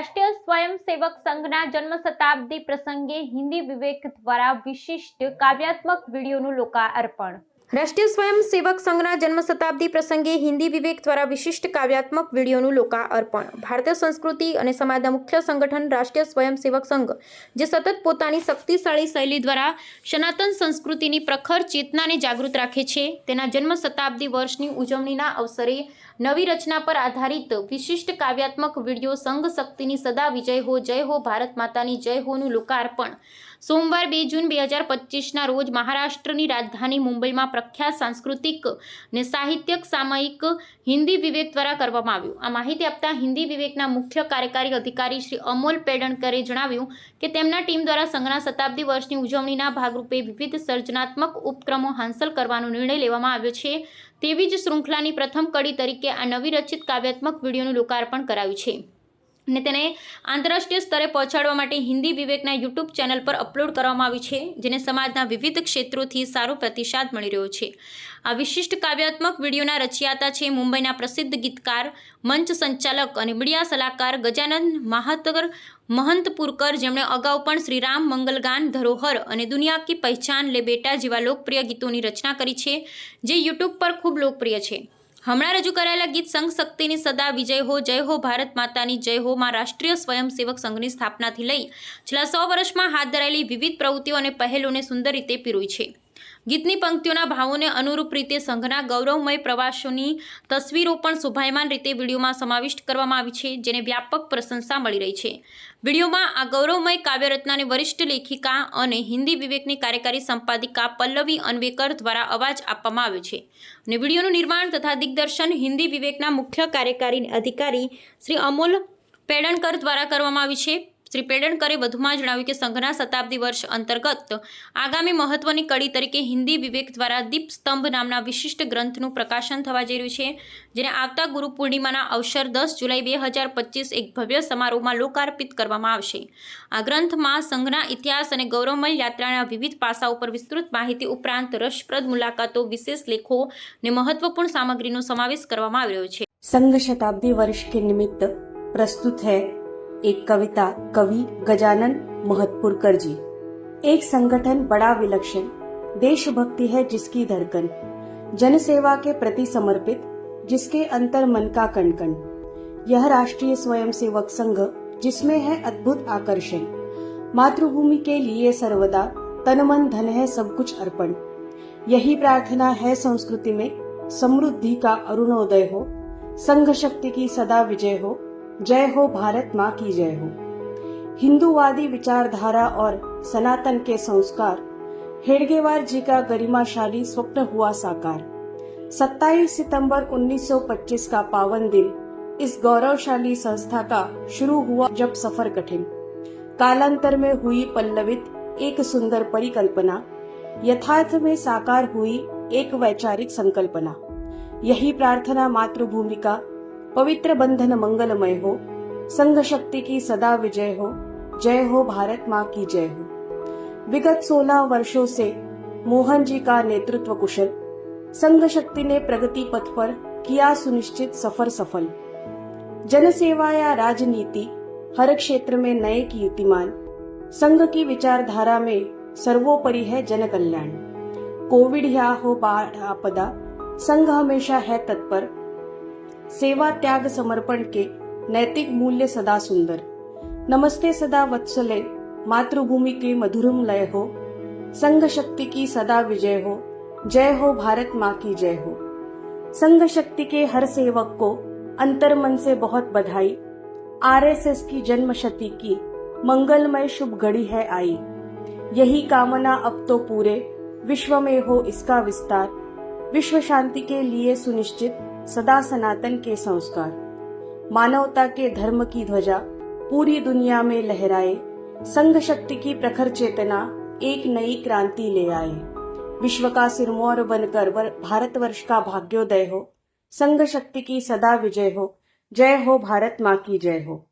રાષ્ટ્રીય સ્વયંસેવક સંઘના જન્મ શતાબ્દી પ્રસંગે હિન્દી વિવેક દ્વારા વિશિષ્ટ કાવ્યાત્મક વિડીયોનું લોકાર્પણ. રાષ્ટ્રીય સ્વયંસેવક સંઘના જન્મ શતાબ્દી પ્રસંગે હિન્દી વિવેક દ્વારા વિશિષ્ટ કાવ્યાત્મક વિડીયોનું લોકાર્પણ. ભારતીય સંસ્કૃતિ અને સમાજના મુખ્ય સંગઠન રાષ્ટ્રીય સ્વયંસેવક સંઘ, જે સતત પોતાની શક્તિશાળી શૈલી દ્વારા સનાતન સંસ્કૃતિની પ્રખર ચેતનાને જાગૃત રાખે છે, તેના જન્મ શતાબ્દી વર્ષની ઉજવણીના અવસરે નવી રચના પર આધારિત વિશિષ્ટ કાવ્યાત્મક વીડિયો સંઘ શક્તિની સદા વિજય હો જય હો ભારત માતાની જય હોનું લોકાર્પણ. સોમવાર બે જૂન બે હજાર પચીસના રોજ મહારાષ્ટ્રની રાજધાની મુંબઈમાં પ્રખ્યાત સાંસ્કૃતિક ને સાહિત્યક સામયિક હિન્દી વિવેક દ્વારા કરવામાં આવ્યું. આ માહિતી આપતા હિન્દી વિવેકના મુખ્ય કાર્યકારી અધિકારી શ્રી અમોલ પેડણકરે જણાવ્યું કે તેમના ટીમ દ્વારા સંઘના શતાબ્દી વર્ષની ઉજવણીના ભાગરૂપે વિવિધ સર્જનાત્મક ઉપક્રમો હાંસલ કરવાનો નિર્ણય લેવામાં આવ્યો છે. તેવી જ શૃંખલાની પ્રથમ કડી તરીકે આ નવી રચિત કાવ્યાત્મક વિડીયોનું લોકાર્પણ કરાયું છે. અને તેને આંતરરાષ્ટ્રીય સ્તરે પહોંચાડવા માટે હિન્દી વિવેકના યુટ્યુબ ચેનલ પર અપલોડ કરવામાં આવ્યું છે, જેને સમાજના વિવિધ ક્ષેત્રોથી સારો પ્રતિસાદ મળી રહ્યો છે. આ વિશિષ્ટ કાવ્યાત્મક વિડીયોના રચિયાતા છે મુંબઈના પ્રસિદ્ધ ગીતકાર, મંચ સંચાલક અને મીડિયા સલાહકાર ગજાનંદ મહાતગર મહંતપુરકર, જેમણે અગાઉ પણ શ્રીરામ મંગલગાન, ધરોહર અને દુનિયા કી પહેચાન લે બેટા જેવા લોકપ્રિય ગીતોની રચના કરી છે, જે યુટ્યુબ પર ખૂબ લોકપ્રિય છે. હમણાં રજૂ કરાયેલા ગીત સંઘ શક્તિની સદા વિજય હો, જય હો ભારત માતાની, જય હો માં રાષ્ટ્રીય સ્વયંસેવક સંઘની સ્થાપનાથી લઈ છેલ્લા સો વર્ષમાં હાથ ધરાયેલી વિવિધ પ્રવૃત્તિઓ અને પહેલોને સુંદર રીતે પીરોઈ છે. ગીતની પંક્તિઓના ભાવોને અનુરૂપ રીતે સંઘના ગૌરવમય પ્રવાસોની તસવીરો પણ શોભાયમાન રીતે વિડીયોમાં સમાવિષ્ટ કરવામાં આવી છે, જેને વ્યાપક પ્રશંસા મળી રહી છે. વિડીયોમાં આ ગૌરવમય કાવ્યરત્નાને વરિષ્ઠ લેખિકા અને હિન્દી વિવેકની કાર્યકારી સંપાદિકા પલ્લવી અન્વેકર દ્વારા અવાજ આપવામાં આવ્યો છે અને વિડીયોનું નિર્માણ તથા દિગ્દર્શન હિન્દી વિવેકના મુખ્ય કાર્યકારી અધિકારી શ્રી અમોલ પેડણકર દ્વારા કરવામાં આવ્યું છે. શ્રી પેડણકરે વધુમાં જણાવ્યું કે સંઘના શતાબ્દી વર્ષ અંતર્ગત આગામી મહત્વની કડી તરીકે હિન્દી વિવેક દ્વારા દીપ સ્તંભ નામના વિશિષ્ટ ગ્રંથનું પ્રકાશન થવા જઈ રહ્યું છે જેને આવતા ગુરુ પૂર્ણિમાના અવસર દસ જુલાઈ બે હજાર પચીસ એક ભવ્ય સમારોહમાં લોકાર્પિત કરવામાં આવશે આ ગ્રંથમાં સંઘના ઇતિહાસ અને ગૌરવમય યાત્રાના વિવિધ પાસાઓ પર વિસ્તૃત માહિતી ઉપરાંત રસપ્રદ મુલાકાતો વિશેષ લેખો અને મહત્વપૂર્ણ સામગ્રીનો સમાવેશ કરવામાં આવી રહ્યો છે संघ शताब्दी वर्ष के निमित्त प्रस्तुत है एक कविता, कवि, गजानन महतपुरकर जी। एक संगठन बड़ा विलक्षण, देशभक्ति है जिसकी धड़कन। जन सेवा के प्रति समर्पित, जिसके अंतर मन का कण कण यह राष्ट्रीय स्वयंसेवक संघ, जिसमें है अद्भुत आकर्षण। मातृभूमि के लिए सर्वदा तन मन धन है सब कुछ अर्पण। यही प्रार्थना है संस्कृति में, समृद्धि का अरुणोदय हो। संघ शक्ति की सदा विजय हो। जय हो भारत माँ की जय हो। हिंदूवादी विचारधारा और सनातन के संस्कार, हेडगेवार जी का गरिमाशाली स्वप्न हुआ साकार। 27 सितंबर 1925 का पावन दिन इस गौरवशाली संस्था का शुरू हुआ जब सफ़र कठिन। कालांतर में हुई पल्लवित एक सुंदर परिकल्पना, यथार्थ में साकार हुई एक वैचारिक संकल्पना। यही प्रार्थना मातृभूमि का पवित्र बंधन मंगलमय हो, संघ शक्ति की सदा विजय हो, जय हो भारत माँ की जय हो। विगत 16 वर्षों से मोहन जी का नेतृत्व कुशल, संघ शक्ति ने प्रगति पथ पर किया सुनिश्चित सफ़र सफल। जन सेवा या राजनीति, हर क्षेत्र में नए कीर्तिमान संघ की विचारधारा में सर्वोपरि है जन कल्याण कोविड या हो बाढ़ आपदा, संघ हमेशा है तत्पर सेवा त्याग समर्पण के नैतिक मूल्य सदा सुंदर. नमस्ते सदा वत्सले, मातृभूमि के मधुरम लय हो. संघ शक्ति की सदा विजय हो. जय हो भारत माँ की जय हो. संघ शक्ति के हर सेवक को अंतर मन से बहुत बधाई. आरएसएस की जन्म शती की मंगलमय शुभ घड़ी है आई. यही कामना अब तो पूरे. विश्व में हो इसका विस्तार. विश्व शांति के लिए सुनिश्चित. सदा सनातन के संस्कार। मानवता के धर्म की ध्वजा पूरी दुनिया में लहराए, संघ शक्ति की प्रखर चेतना एक नई क्रांति ले आए। विश्व का सिरमौर बनकर भारत भारतवर्ष का भाग्योदय हो, संघ शक्ति की सदा विजय हो। जय हो भारत माँ की जय हो।